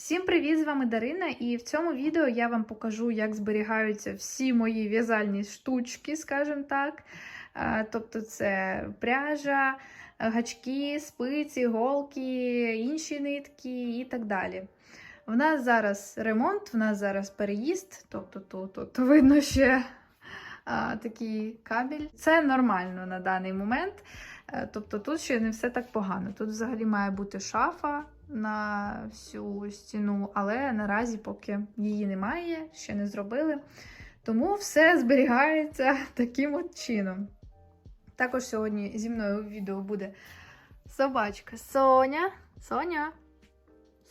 Всім привіт! З вами Дарина, і в цьому відео я вам покажу, як зберігаються всі мої в'язальні штучки, скажімо так. Тобто це пряжа, гачки, спиці, голки, інші нитки і так далі. В нас зараз ремонт, в нас зараз переїзд, тобто тут, тут видно ще а, такий кабель. Це нормально на даний момент. Е, Тобто тут ще не все так погано. Тут взагалі має бути шафа на всю стіну, але наразі поки її немає, ще не зробили. Тому все зберігається таким от чином. Також сьогодні зі мною у відео буде собачка Соня. Соня.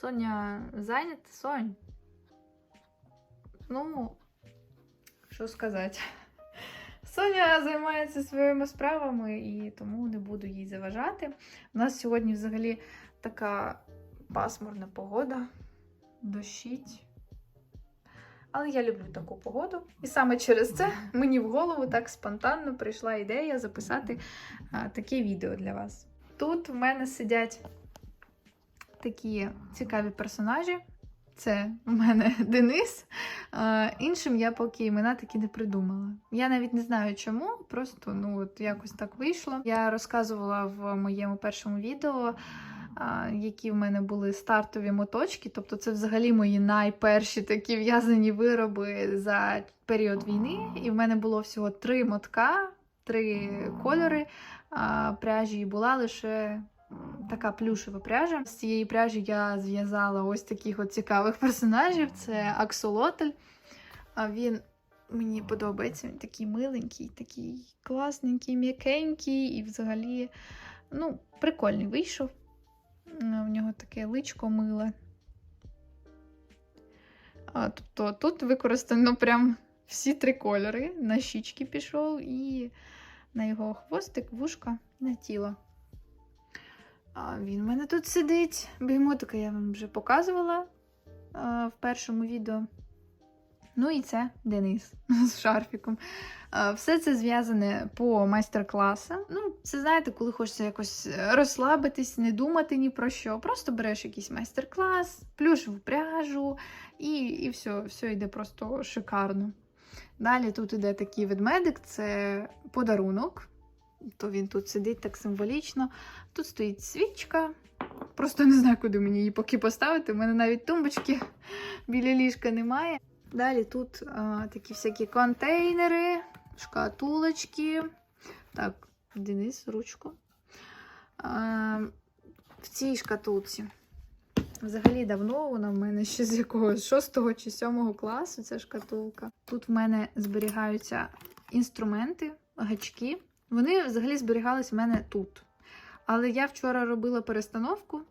Соня зайнята? Сонь. Ну, що сказати. Соня займається своїми справами і тому не буду їй заважати. У нас сьогодні взагалі така пасмурна погода, дощить. Але я люблю таку погоду. І саме через це мені в голову так спонтанно прийшла ідея записати а, таке відео для вас. Тут в мене сидять такі цікаві персонажі. Це в мене Денис. А, іншим я поки імена такі не придумала. Я навіть не знаю чому, просто ну от якось так вийшло. Я розказувала в моєму першому відео, які в мене були стартові моточки. Тобто, це взагалі мої найперші такі в'язані вироби за період війни. І в мене було всього три мотка, три кольори пряжі, і була лише така плюшева пряжа. З цієї пряжі я зв'язала ось таких от цікавих персонажів. Це Аксолотль. А він мені подобається. Він такий миленький, такий класненький, м'якенький і взагалі ну, прикольний вийшов. У нього таке личко миле. А, тобто тут використано прям всі три кольори. На щічки пішов і на його хвостик, вушка, на тіло. А він в мене тут сидить. Бігмотика я вам вже показувала а, в першому відео. Ну і це Денис з шарфіком. Все це зв'язане по майстер-класам. Ну, це знаєте, коли хочеться якось розслабитись, не думати ні про що. Просто береш якийсь майстер-клас, плюшеву пряжу, і і все, все йде просто шикарно. Далі тут іде такий ведмедик, це подарунок. То він тут сидить так символічно. Тут стоїть свічка. Просто не знаю, куди мені її поки поставити. У мене навіть тумбочки біля ліжка немає. Далі тут а, такі всякі контейнери, шкатулочки. Так, Денис, ручку. А, в цій шкатулці. Взагалі давно вона в мене ще з якогось 6 чи 7 класу ця шкатулка. Тут в мене зберігаються інструменти, гачки. Вони взагалі зберігались в мене тут. Але я вчора робила перестановку,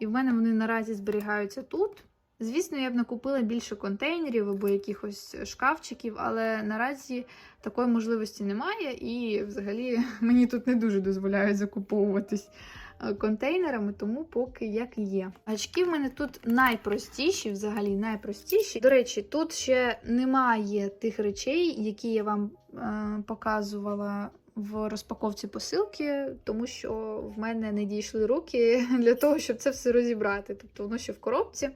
і в мене вони наразі зберігаються тут. Звісно, я б накупила більше контейнерів або якихось шкафчиків, але наразі такої можливості немає, і взагалі мені тут не дуже дозволяють закуповуватись е, контейнерами, тому поки як є. Гачки в мене тут найпростіші, взагалі найпростіші. До речі, тут ще немає тих речей, які я вам е, показувала в розпаковці посилки, тому що в мене не дійшли руки для того, щоб це все розібрати. Тобто воно ще в коробці.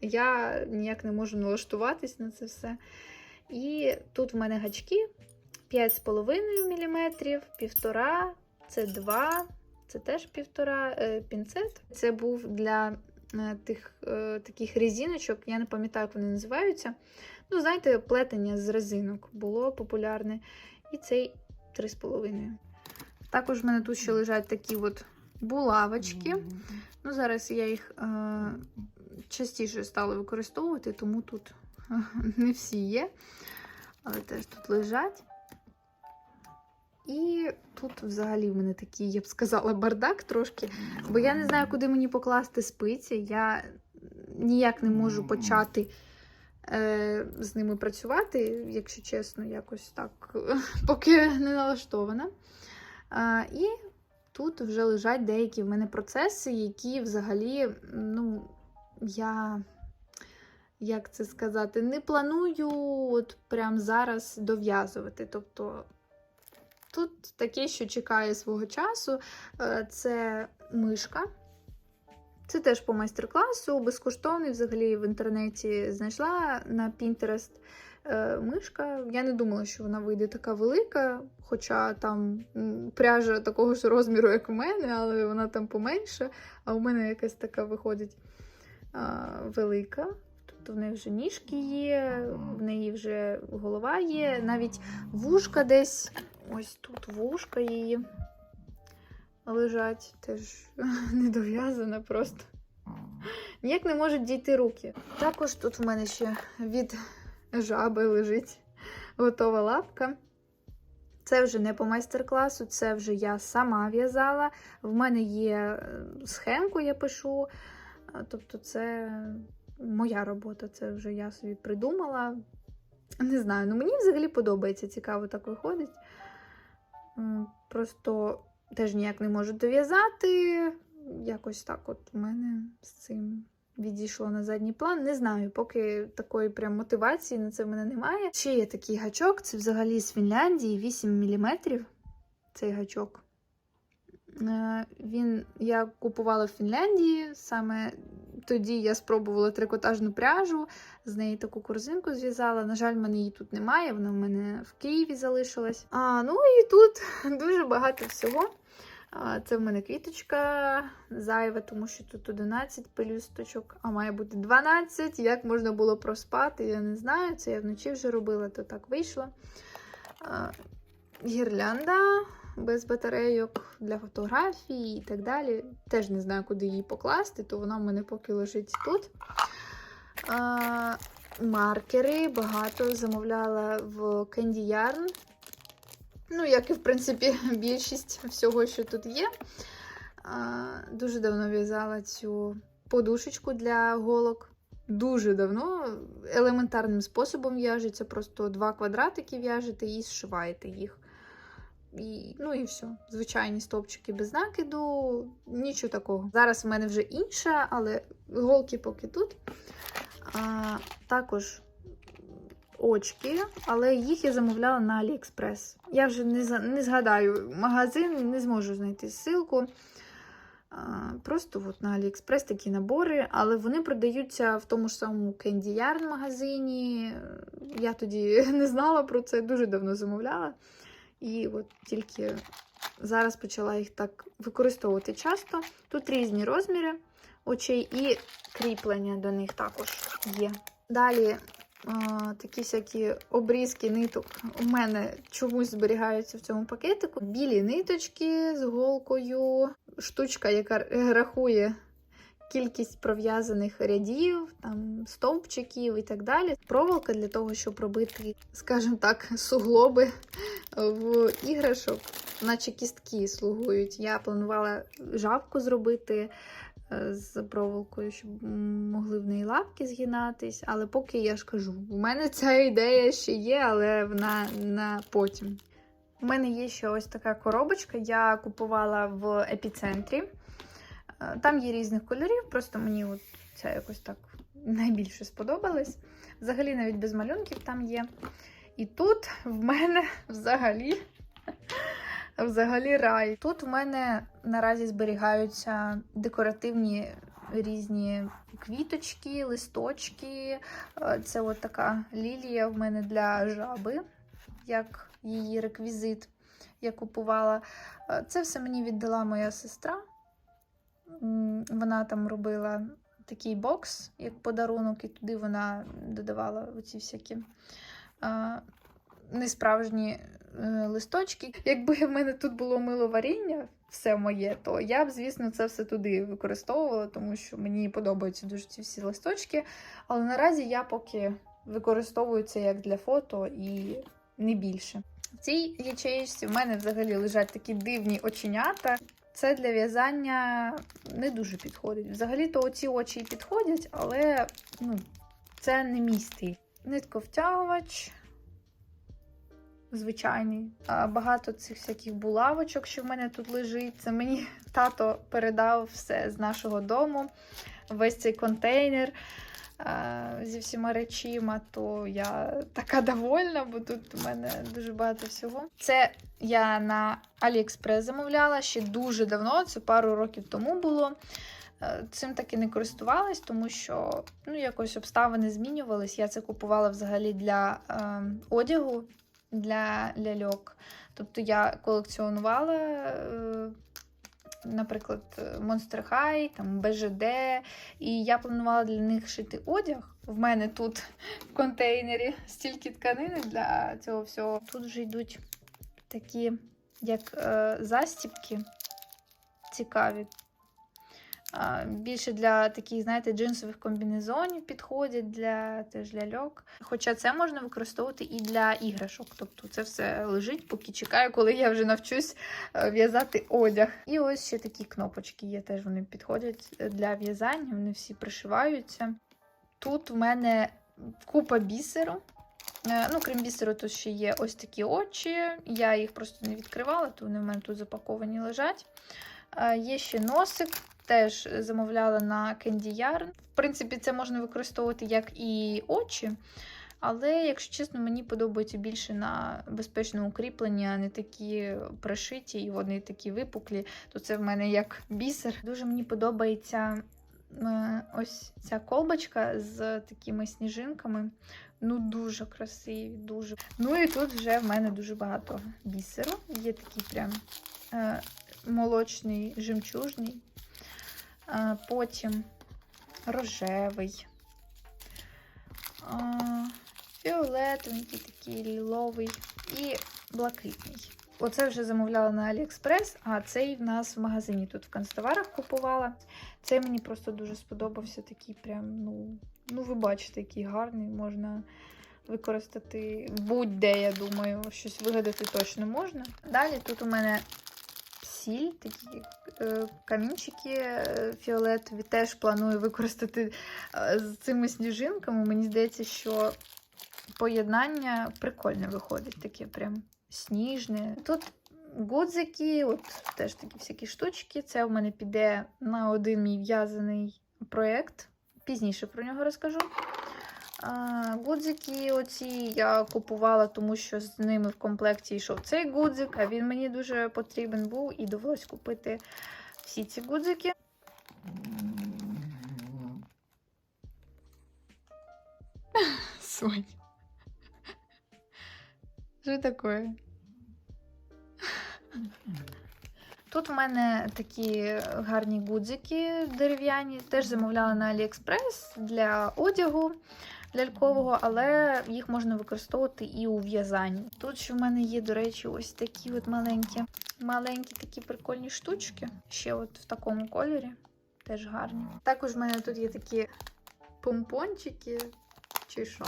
Я ніяк не можу налаштуватись на це все. І тут в мене гачки 5,5 мм, 1,5, це 2, це теж 1,5 пінцет. Це був для е, тих е, таких резиночок, я не пам'ятаю, як вони називаються. Ну, знаєте, плетення з резинок було популярне. І цей 3,5. Також в мене тут ще лежать такі от булавочки. Ну, Зараз я їх е, частіше стала використовувати, тому тут е, не всі є. Але теж тут лежать. І тут взагалі в мене такий, я б сказала, бардак трошки. Бо я не знаю, куди мені покласти спиці. Я ніяк не можу почати е, з ними працювати, якщо чесно, якось так, поки не налаштована. А, і тут вже лежать деякі в мене процеси, які взагалі, ну, я, як це сказати, не планую от прямо зараз дов'язувати. Тобто тут таке, що чекає свого часу, Е, це мишка. Це теж по майстер-класу, безкоштовний взагалі в інтернеті знайшла на е, мишка. Я не думала, що вона вийде така велика, хоча там пряжа такого ж розміру, як у мене, але вона там поменша, а у мене якась така виходить велика. Тобто в неї вже ніжки є, в неї вже голова є, навіть вушка десь. Ось тут вушка її лежать, теж не дов'язана просто. Ніяк не можуть дійти руки. Також тут в мене ще від жаби лежить готова лапка. Це вже не по майстер-класу, це вже я сама в'язала. В мене є е, схемку, я пишу. Тобто, це моя робота, це вже я собі придумала. Не знаю, ну мені взагалі подобається, цікаво так виходить. Просто теж ніяк не можу дов'язати. Якось так от у мене з цим відійшло на задній план. Не знаю, поки такої прям мотивації на це в мене немає. Ще є такий гачок, це взагалі з Фінляндії 8 мм. Цей гачок. Е, Він я купувала в Фінляндії. Саме тоді я спробувала трикотажну пряжу, з неї таку корзинку зв'язала. На жаль, в мене її тут немає, вона в мене в Києві залишилась. А, ну і тут дуже багато всього. А, Це в мене квіточка зайва, тому що тут 11 пелюсточок, а має бути 12. Як можна було проспати, я не знаю. Це я вночі вже робила, то так вийшло. А, Гірлянда без батарейок для фотографій і так далі. Теж не знаю, куди її покласти, то вона в мене поки лежить тут. А, маркери багато замовляла в Candy Yarn. Ну, як і, в принципі, більшість всього, що тут є. А, дуже давно в'язала цю подушечку для голок. Дуже давно елементарним способом в'яжеться. Просто два квадратики в'яжете і зшиваєте їх. І, ну і все. Звичайні стовпчики без накиду, нічого такого. Зараз в мене вже інша, але голки поки тут. А, також очки, але їх я замовляла на AliExpress. Я вже не, не згадаю магазин, не зможу знайти ссылку. Просто от на AliExpress такі набори, але вони продаються в тому ж самому Candy Yarn магазині. Я тоді не знала про це, дуже давно замовляла. І от тільки зараз почала їх так використовувати часто. Тут різні розміри очей і кріплення до них також є. Далі такі всякі обрізки ниток у мене чомусь зберігаються в цьому пакетику. Білі ниточки з голкою, штучка, яка рахує кількість пров'язаних рядів, там стовпчиків і так далі. Проволока для того, щоб робити, скажімо так, суглоби в іграшок, наче кістки слугують. Я планувала жабку зробити е, з проволокою, щоб могли в неї лапки згинатись. Але поки я ж кажу, у мене ця ідея ще є, але вона на потім. У мене є ще ось така коробочка. Я купувала в епіцентрі. Там є різних кольорів, просто мені от ця якось так найбільше сподобалась. Взагалі, навіть без малюнків там є. І тут в мене взагалі, взагалі рай. Тут в мене наразі зберігаються декоративні різні квіточки, листочки. Е, Це от така лілія в мене для жаби, як її реквізит я купувала. Е, Це все мені віддала моя сестра. Вона там робила такий бокс, як подарунок, і туди вона додавала оці всякі несправжні е, листочки. Якби в мене тут було мило варіння, все моє, то я б, звісно, це все туди використовувала, тому що мені подобаються дуже ці всі листочки. Але наразі я поки використовую це як для фото і не більше. В цій ячеїчці в мене взагалі лежать такі дивні оченята. Це для в'язання не дуже підходить. Взагалі-то оці очі і підходять, але ну, це не мій стиль. Нитковтягувач звичайний. А Багато цих всяких булавочок, що в мене тут лежить. Це мені тато передав все з нашого дому. Весь цей контейнер а, зі всіма речима, то я така довольна, бо тут у мене дуже багато всього. Це я на AliExpress замовляла ще дуже давно, це пару років тому було. Е, Цим так і не користувалась, тому що ну, якось обставини змінювались. Я це купувала взагалі для е, одягу, для ляльок. Тобто я колекціонувала, е, наприклад, Monster High, там, БЖД, і я планувала для них шити одяг. В мене тут в контейнері стільки тканини для цього всього. Тут вже йдуть такі, як е, застіпки цікаві. Більше для таких, знаєте, джинсових комбінезонів підходять для теж ляльок. Хоча це можна використовувати і для іграшок. Тобто це все лежить, поки чекаю, коли я вже навчусь е, в'язати одяг. І ось ще такі кнопочки є, теж вони підходять для в'язання, вони всі пришиваються. Тут в мене купа бісеру. Е, Ну, крім бісеру, тут ще є ось такі очі. Я їх просто не відкривала, то вони в мене тут запаковані лежать. Е, Є ще носик, теж замовляла на Candy Yarn. В принципі, це можна використовувати як і очі. Але, якщо чесно, мені подобається більше на безпечному кріпленні, а не такі пришиті і вони такі випуклі. То це в мене як бісер. Дуже мені подобається е, ось ця колбочка з такими сніжинками. Ну, дуже красиві, дуже. Ну і тут вже в мене дуже багато бісеру. Є такий прям е, молочний, жемчужний. Е, потім рожевий. Е, фіолетовенький, такий ліловий і блакитний. Оце вже замовляла на Аліекспрес, а цей в нас в магазині тут в канцтоварах купувала. Цей мені просто дуже сподобався. Такий прям, ну, ну ви бачите, який гарний. Можна використати будь-де, я думаю, щось вигадати точно можна. Далі тут у мене сіль, такі е, камінчики е, фіолетові. Теж планую використати е, з цими сніжинками. Мені здається, що поєднання прикольне виходить, таке прям сніжне. Тут гудзики, от теж такі всякі штучки. Це в мене піде на один мій в'язаний проєкт. Пізніше про нього розкажу. Гудзики оці я купувала, тому що з ними в комплекті йшов цей гудзик, а він мені дуже потрібен був і довелось купити всі ці гудзики. Сонь. Що таке? Тут в мене такі гарні гудзики дерев'яні, теж замовляла на AliExpress для одягу лялькового, але їх можна використовувати і у в'язанні. Тут ще в мене є, до речі, ось такі от маленькі, маленькі такі прикольні штучки. Ще от в такому кольорі. Теж гарні. Також в мене тут є такі помпончики, чи що.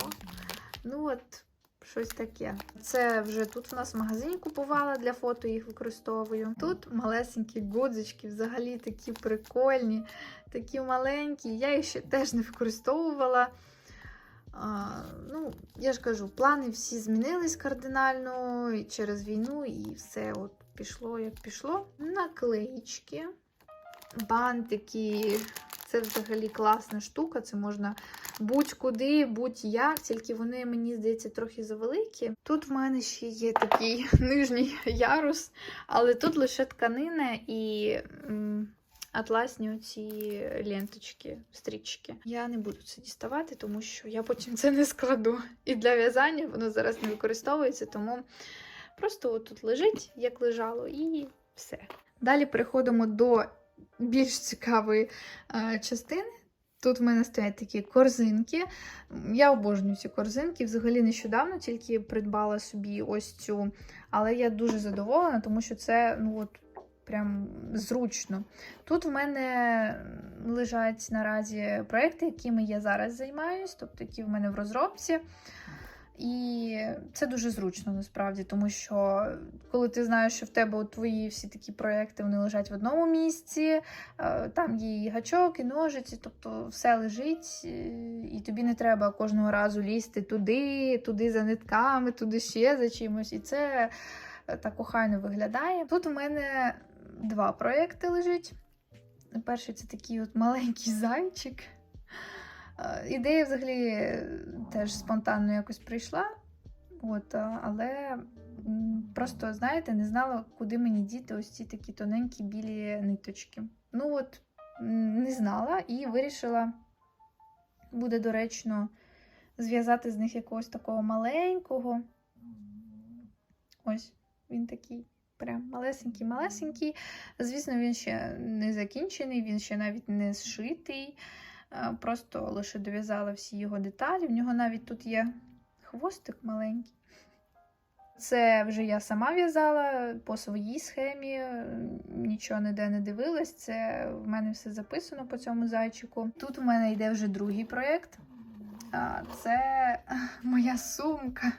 Ну от, щось таке. Це вже тут у нас в магазині купувала для фото, їх використовую. Тут малесенькі гудзички, взагалі такі прикольні, такі маленькі. Я їх ще теж не використовувала. А, ну, я ж кажу, плани всі змінились кардинально і через війну, і все от пішло, як пішло. Наклеїчки, бантики. Це взагалі класна штука. Це можна будь-куди, будь-як, тільки вони, мені здається, трохи завеликі. Тут в мене ще є такий нижній ярус, але тут лише тканина і м, атласні оці ленточки, стрічки. Я не буду це діставати, тому що я потім це не складу. І для в'язання воно зараз не використовується, тому просто от тут лежить, як лежало, і все. Далі переходимо до більш цікавої е, частини. Тут в мене стоять такі корзинки. Я обожнюю ці корзинки. Взагалі нещодавно тільки придбала собі ось цю, але я дуже задоволена, тому що це ну от, прям зручно. Тут в мене лежать наразі проекти, якими я зараз займаюсь, тобто які в мене в розробці. І це дуже зручно насправді, тому що коли ти знаєш, що в тебе твої всі такі проекти вони лежать в одному місці, е, там є і гачок, і ножиці, тобто все лежить, е, і тобі не треба кожного разу лізти туди, туди за нитками, туди ще за чимось. І це е, так охайно виглядає. Тут у мене два проекти лежать. Перший це такий от маленький зайчик. Е, Ідея взагалі е, теж спонтанно якось прийшла, от, але просто, знаєте, не знала, куди мені діти ось ці такі тоненькі білі ниточки. Ну от, не знала і вирішила, буде доречно зв'язати з них якогось такого маленького. Ось він такий. Прям малесенький-малесенький. Звісно, він ще не закінчений, він ще навіть не зшитий. Е, Просто лише дов'язала всі його деталі. В нього навіть тут є хвостик маленький. Це вже я сама в'язала по своїй схемі, нічого ніде не дивилась. Це в мене все записано по цьому зайчику. Тут в мене йде вже другий проєкт. Це моя сумка.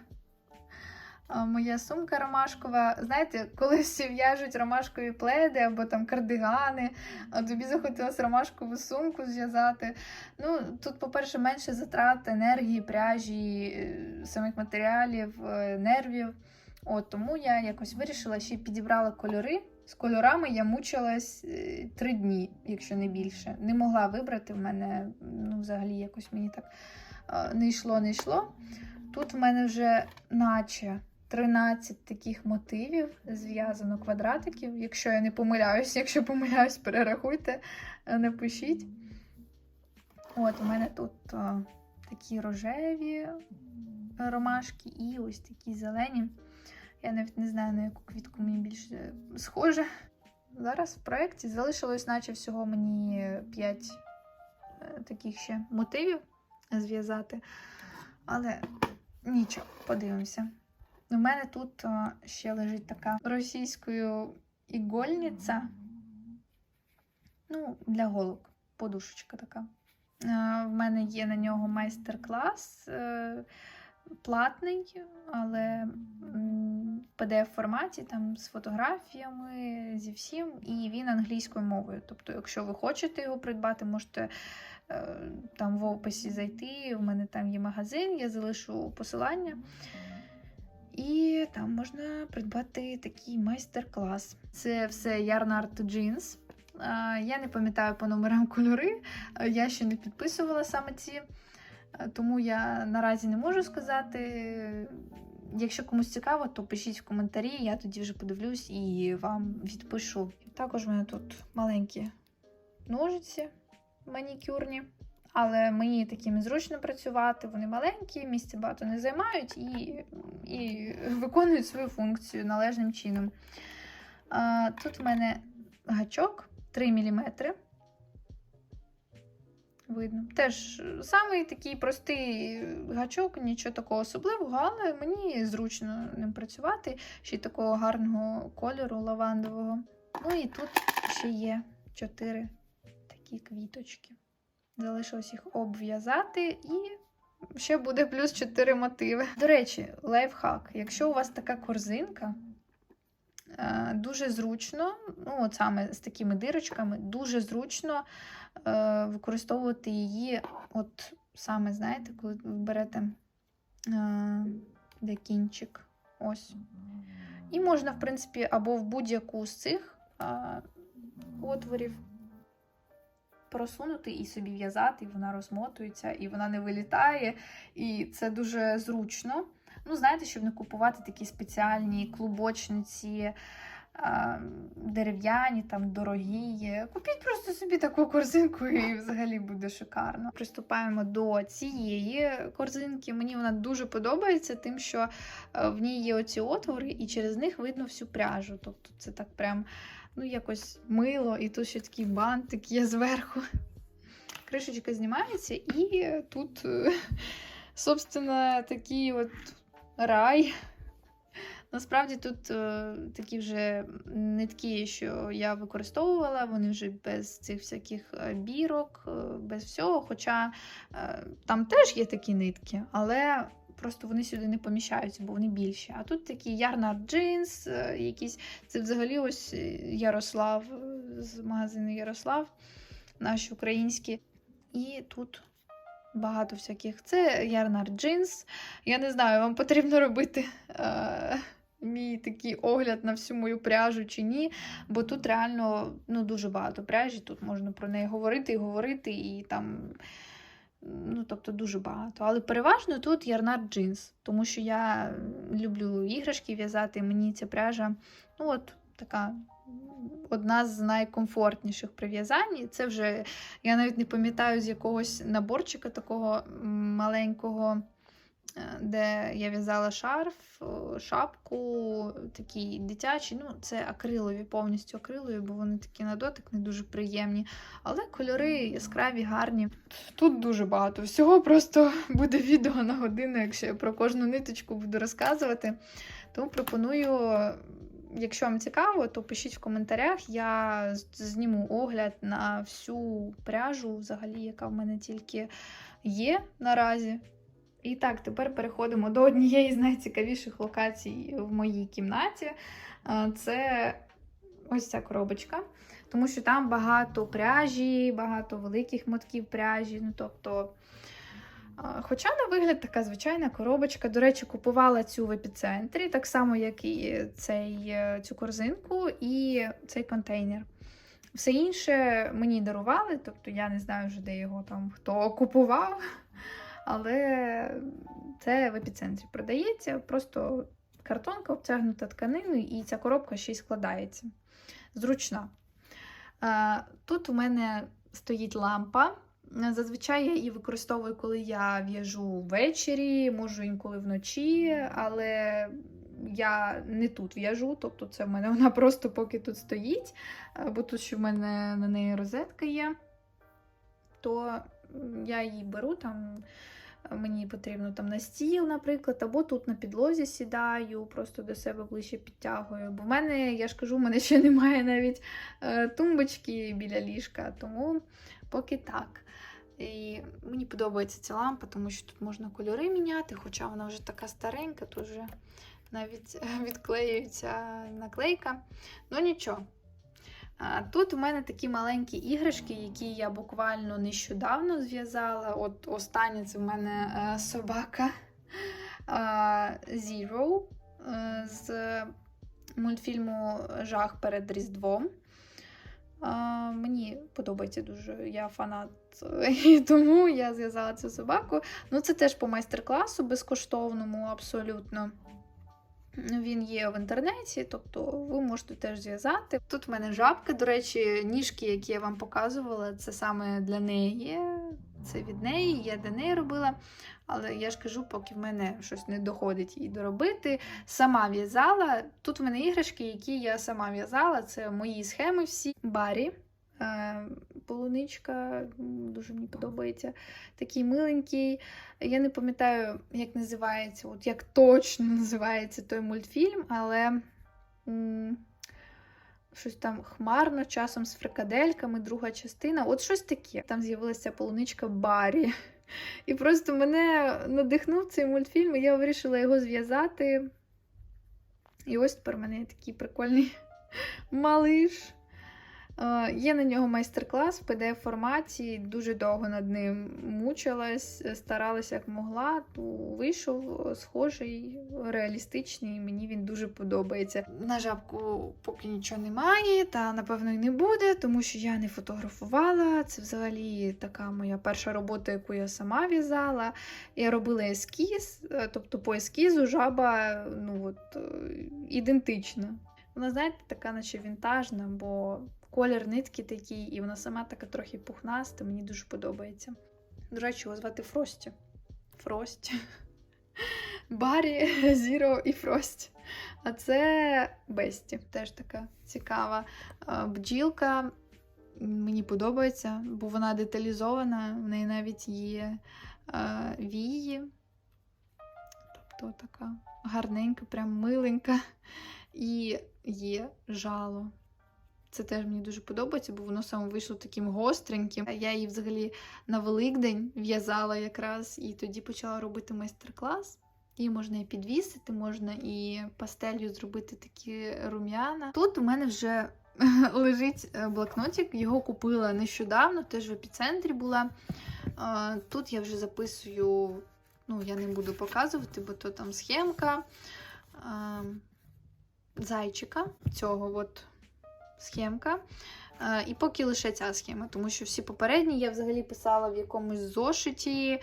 Моя сумка ромашкова. Знаєте, коли всі в'яжуть ромашкові пледи або там кардигани, а тобі захотілося ромашкову сумку зв'язати. Ну, тут, по-перше, менше затрат енергії, пряжі, е, самих матеріалів, е, нервів. От тому я якось вирішила ще підібрала кольори. З кольорами я мучилась е, три дні, якщо не більше. Не могла вибрати в мене, ну, взагалі, якось мені так не йшло, не йшло. Тут в мене вже наче 13 таких мотивів зв'язано квадратиків. Якщо я не помиляюсь, якщо помиляюсь, перерахуйте, е, напишіть. От, у мене тут е, такі рожеві ромашки і ось такі зелені. Я навіть не знаю, на яку квітку мені більше схоже. Зараз в проєкті залишилось, наче всього мені 5 таких ще мотивів зв'язати. Але нічого, подивимося. У мене тут е, ще лежить така російською ігольниця. Ну, для голок. Подушечка така. Е, В мене є на нього майстер-клас е, платний, але в pdf форматі там з фотографіями, зі всім, і він англійською мовою. Тобто, якщо ви хочете його придбати, можете там в описі зайти. У мене там є магазин, я залишу посилання. І там можна придбати такий майстер-клас. Це все Jeans. А, Я не пам'ятаю по номерам кольори, я ще не підписувала саме ці, тому я наразі не можу сказати. Якщо комусь цікаво, то пишіть в коментарі, я тоді вже подивлюсь і вам відпишу. Також в мене тут маленькі ножиці манікюрні. Але мені такими зручно працювати, вони маленькі, місця багато не займають і, і виконують свою функцію належним чином. А, Тут в мене гачок 3 мм. Видно. Теж самий такий простий гачок, нічого такого особливого, але мені зручно ним працювати. Ще й такого гарного кольору лавандового. Ну і тут ще є 4 такі квіточки. Залишилось їх обв'язати і ще буде плюс 4 мотиви. До речі, лайфхак. Якщо у вас така корзинка, е, дуже зручно, ну от саме з такими дирочками, дуже зручно е, використовувати її, от саме, знаєте, коли ви берете е, де кінчик. Ось. І можна, в принципі, або в будь-яку з цих отворів просунути і собі в'язати, і вона розмотується, і вона не вилітає. І це дуже зручно. Ну, знаєте, щоб не купувати такі спеціальні клубочниці дерев'яні, там дорогі. Купіть просто собі таку корзинку, і взагалі буде шикарно. Приступаємо до цієї корзинки. Мені вона дуже подобається, тим, що е, в ній є оці отвори, і через них видно всю пряжу. Тобто це так прям ну, якось мило, і тут ще такий бантик є зверху. Кришечка знімається, і тут, е, собственно, такий от рай. Насправді тут е, такі вже нитки, що я використовувала, вони вже без цих всяких е, бірок, е, без всього. Хоча е, там теж є такі нитки, але просто вони сюди не поміщаються, бо вони більші. А тут такі Yarn джинс, якісь. Це взагалі ось е, Ярослав е, з магазину Ярослав, наші українські. І тут багато всяких. Це Yarn джинс. Я не знаю, вам потрібно робити. Е- Мій такий огляд на всю мою пряжу чи ні, бо тут реально ну, дуже багато пряжі, тут можна про неї говорити і говорити, і там, ну, тобто дуже багато. Але переважно тут ярнар джинс, тому що я люблю іграшки в'язати, мені ця пряжа, ну от така одна з найкомфортніших прив'язань. І Це вже я навіть не пам'ятаю з якогось наборчика такого маленького, де я в'язала шарф, шапку, такі дитячі. Ну, це акрилові, повністю акрилові, бо вони такі на дотик не дуже приємні. Але кольори яскраві, гарні. Тут дуже багато всього, просто буде відео на годину, якщо я про кожну ниточку буду розказувати. Тому пропоную, якщо вам цікаво, то пишіть в коментарях. Я зніму огляд на всю пряжу, взагалі, яка в мене тільки є наразі. І так, тепер переходимо до однієї з найцікавіших локацій в моїй кімнаті. Це ось ця коробочка. Тому що там багато пряжі, багато великих мотків пряжі. Ну, тобто, Хоча на вигляд така звичайна коробочка. До речі, купувала цю в епіцентрі, так само, як і цей, е, цю корзинку і цей контейнер. Все інше мені дарували, тобто я не знаю вже, де його там хто купував. Але це в епіцентрі продається. Просто картонка обтягнута тканиною, і ця коробка ще й складається. Зручна. Е, Тут у мене стоїть лампа. Зазвичай я її використовую, коли я в'яжу ввечері, можу інколи вночі, але я не тут в'яжу, тобто це в мене вона просто поки тут стоїть, е, бо тут ще в мене на неї розетка є, то я її беру там. Мені потрібно там на стіл, наприклад, або тут на підлозі сідаю, просто до себе ближче підтягую. Бо в мене, я ж кажу, в мене ще немає навіть е, тумбочки біля ліжка, тому поки так. І мені подобається ця лампа, тому що тут можна кольори міняти, хоча вона вже така старенька, то вже навіть е, відклеюється наклейка. Ну нічого. А, Тут у мене такі маленькі іграшки, які я буквально нещодавно зв'язала. От остання це в мене е, собака а, Zero е, з мультфільму Жах перед Різдвом. Мені подобається дуже, я фанат, і тому я зв'язала цю собаку. Ну, це теж по майстер-класу безкоштовному, абсолютно. Він є в інтернеті, тобто ви можете теж зв'язати. Тут в мене жабка, до речі, ніжки, які я вам показувала, це саме для неї. Це від неї, я для неї робила. Але я ж кажу, поки в мене щось не доходить її доробити. Сама в'язала. Тут в мене іграшки, які я сама в'язала. Це мої схеми всі. Барі. Полуничка дуже мені подобається. Такий миленький. Я не пам'ятаю, як називається, от як точно називається той мультфільм, але м, щось там хмарно, часом з фрикадельками, друга частина. От щось таке. Там з'явилася полуничка Барі. І просто мене надихнув цей мультфільм, і я вирішила його зв'язати. І ось тепер в мене є такий прикольний малиш. Е, Є на нього майстер-клас в pdf форматі. Дуже довго над ним мучилась, старалася як могла. То вийшов схожий, реалістичний. Мені він дуже подобається. На жабку поки нічого немає, та напевно і не буде, тому що я не фотографувала. Це взагалі така моя перша робота, яку я сама в'язала. Я робила ескіз, е, тобто по ескізу жаба ну, от, е, ідентична. Вона, знаєте, така, наче вінтажна, бо колір нитки такий, і вона сама така трохи пухнаста, мені дуже подобається. До речі, його звати Фрості. Фрості. Барі, Зіро і Фрості. А це Бесті. Теж така цікава е, бджілка. Мені подобається, бо вона деталізована, в неї навіть є е, вії. Тобто така гарненька, прям миленька. І є жало. Це теж мені дуже подобається, бо воно саме вийшло таким гостреньким. Я її взагалі на Великдень в'язала якраз і тоді почала робити майстер-клас. Її можна і підвісити, можна і пастелью зробити такі рум'яна. Тут у мене вже лежить е, блокнотик, його купила нещодавно, теж в епіцентрі була. Тут я вже записую, ну, я не буду показувати, бо то там схемка зайчика цього от схемка. Е, І поки лише ця схема, тому що всі попередні я взагалі писала в якомусь зошиті,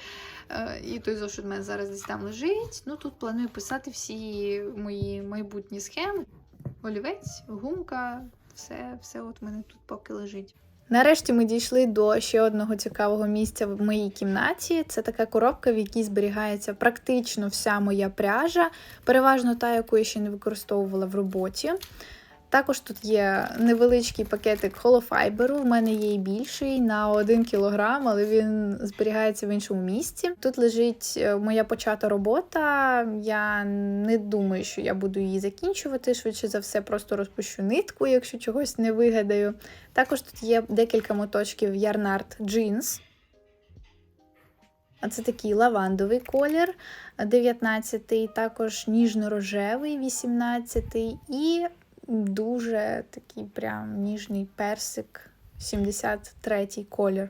е, і той зошит в мене зараз десь там лежить. Ну тут планую писати всі мої майбутні схеми. Олівець, гумка, все, все от в мене тут поки лежить. Нарешті ми дійшли до ще одного цікавого місця в моїй кімнаті. Це така коробка, в якій зберігається практично вся моя пряжа, переважно та, яку я ще не використовувала в роботі. Також тут є невеличкий пакетик холофайберу. В мене є і більший на 1 кілограм, але він зберігається в іншому місці. Тут лежить е, моя почата робота. Я не думаю, що я буду її закінчувати. Швидше за все, просто розпущу нитку, якщо чогось не вигадаю. Також тут є декілька моточків Yarnart Jeans. Це такий лавандовий колір, 19-й, також ніжно-рожевий, 18-й і дуже такий прям ніжний персик, 73-й колір.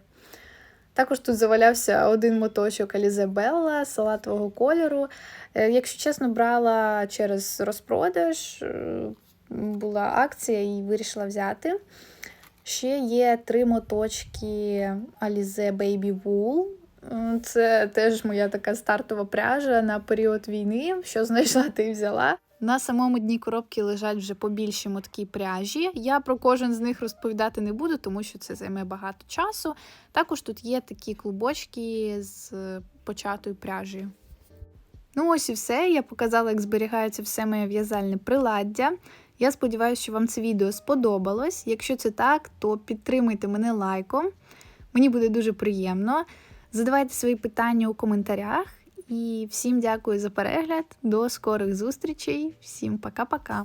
Також тут завалявся один моточок Bella салатового кольору. Е, Якщо чесно, брала через розпродаж, е, була акція і вирішила взяти. Ще є три моточки Alize Baby Wool. Це теж моя така стартова пряжа на період війни. Що знайшла, ти взяла. На самому дні коробки лежать вже побільші мотки пряжі. Я про кожен з них розповідати не буду, тому що це займе багато часу. Також тут є такі клубочки з початою пряжею. Ну, ось і все. Я показала, як зберігається все моє в'язальне приладдя. Я сподіваюся, що вам це відео сподобалось. Якщо це так, то підтримуйте мене лайком. Мені буде дуже приємно. Задавайте свої питання у коментарях. І всім дякую за перегляд. До скорих зустрічей. Всім пока-пока.